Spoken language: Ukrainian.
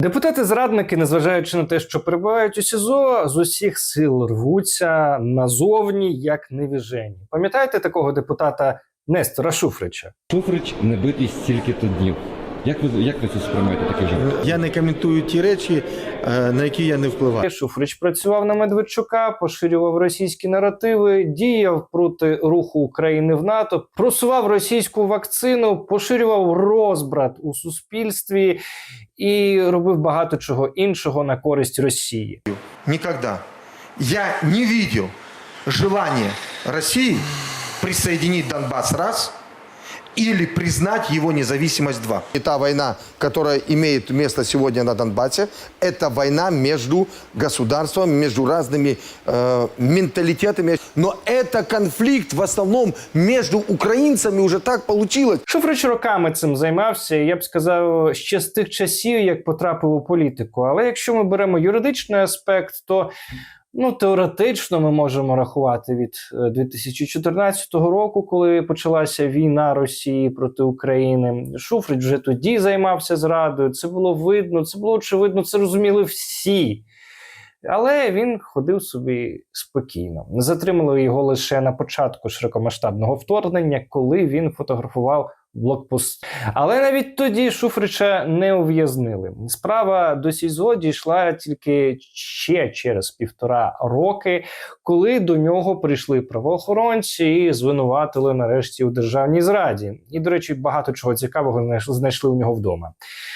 Депутати-зрадники, незважаючи на те, що перебувають у СІЗО, з усіх сил рвуться назовні як невіжені. Пам'ятаєте такого депутата Нестора Шуфрича? Шуфрич не битий стільки-то днів. Як ви, як ви це сприймаєте таке життя? Я не коментую ті речі, е, на які я не впливаю. Шуфрич працював на Медведчука, поширював російські наративи, діяв проти руху України в НАТО, просував російську вакцину, поширював розбрат у суспільстві і робив багато чого іншого на користь Росії. Никогда. Я не видел желания России присоединить Донбасс раз или признать его независимость два. И та война, которая имеет место сегодня на Донбассе, это война между государствами, между разными э, менталитетами. Но это конфликт в основном между украинцами уже так получилось. Шуфрич роками цим займався, я б сказав, ще з тих часів, як потрапив у політику. Але якщо ми беремо юридичний аспект, то ну теоретично ми можемо рахувати від е, 2014 року, коли почалася війна Росії проти України. Шуфрич вже тоді займався зрадою. Це було видно, це було очевидно, це розуміли всі. Але він ходив собі спокійно. Не затримали його лише на початку широкомасштабного вторгнення, коли він фотографував блокпост. Але навіть тоді Шуфрича не ув'язнили. Справа до СІЗО дійшла тільки ще через півтора роки, коли до нього прийшли правоохоронці і звинуватили нарешті у державній зраді. І, до речі, багато чого цікавого знайш- знайшли у нього вдома.